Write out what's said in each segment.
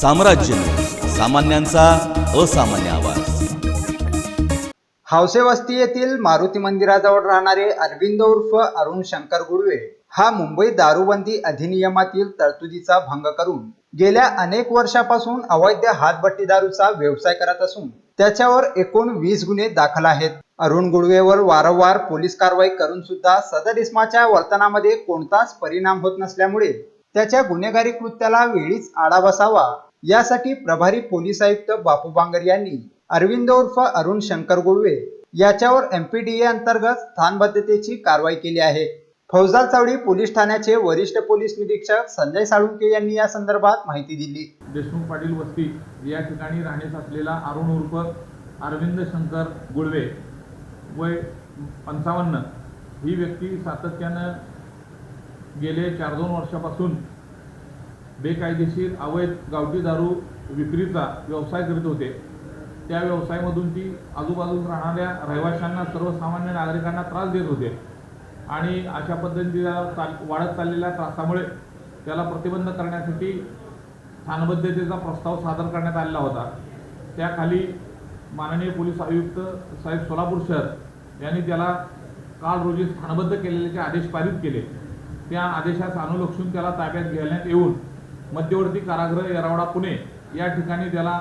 साम्राज्य सामान्यांचा असामान्य आवाज. हावसे वस्ती येथील मारुती मंदिराजवळ राहणारे अरविंद उर्फ अरुण शंकर गुडवे हा मुंबई दारूबंदी अधिनियमातील तरतुदीचा भंग करून गेल्या अनेक वर्षापासून अवैध हातभट्टी दारूचा व्यवसाय करत असून त्याच्यावर एकूण वीस गुन्हे दाखल आहेत. अरुण गुडवेवर वारंवार पोलीस कारवाई करून सुद्धा सदर इस्माच्या वर्तनामध्ये कोणताच परिणाम होत नसल्यामुळे त्याच्या गुन्हेगारी कृत्याला वेळीच आळा बसावा यासाठी प्रभारी पोलीस आयुक्त बापू बांगर यांनी अरविंद उर्फ अरुण शंकर गुळवे याच्यावर एमपीडीए अंतर्गत स्थानबद्धतेची कारवाई केली आहे. फौजदार चावडी पोलीस ठाण्याचे वरिष्ठ पोलीस निरीक्षक संजय साळुंके यांनी या संदर्भात माहिती दिली. देशमुख पाटील वस्ती या ठिकाणी राहण्यास असलेला अरुण उर्फ अरविंद शंकर गुळवे वय पंचावन्न ही व्यक्ती सातत्यानं गेले चार दोन वर्षापासून बेकायदेशीर अवैध गावठी दारू विक्रीचा व्यवसाय करीत होते. त्या व्यवसायामधून ती आजूबाजूला राहणाऱ्या रहिवाशांना सर्वसामान्य नागरिकांना त्रास देत होते. आणि अशा पद्धतीला चाल वाढत चाललेल्या त्रासामुळे त्याला प्रतिबंध करण्यासाठी स्थानबद्धतेचा प्रस्ताव सादर करण्यात आलेला होता. त्याखाली माननीय पोलीस आयुक्त साहेब सोलापूर शहर यांनी त्याला काल रोजी स्थानबद्ध केलेल्याचे आदेश पारित केले. त्या आदेशास अनुलक्षून त्याला ताब्यात घेण्यात येऊन मध्यवर्ती कारागृह येरावडा पुणे या ठिकाणी त्याला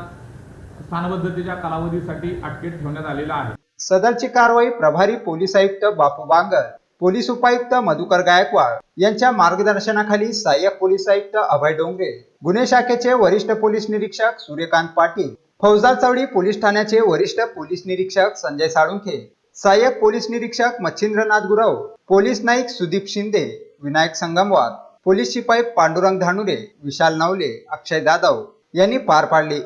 स्थानबद्धतेच्या कालावधीसाठी अटकेत ठेवण्यात आलेला आहे. सदरची कारवाई प्रभारी पोलीस आयुक्त बापू बांगर पोलीस उपायुक्त मधुकर गायकवाड यांच्या मार्गदर्शनाखाली सहाय्यक पोलीस आयुक्त अभय डोंगरे गुन्हे शाखेचे वरिष्ठ पोलीस निरीक्षक सूर्यकांत पाटील फौजदार चौडी पोलीस ठाण्याचे वरिष्ठ पोलीस निरीक्षक संजय साळुंखे सहाय्यक पोलीस निरीक्षक मच्छिंद्रनाथ गुरव पोलीस नाईक सुदीप शिंदे विनायक संगमवार पोलीस शिपाई पांडुरंग धानुरे विशाल नवले अक्षय जाधव यांनी पार पाडली.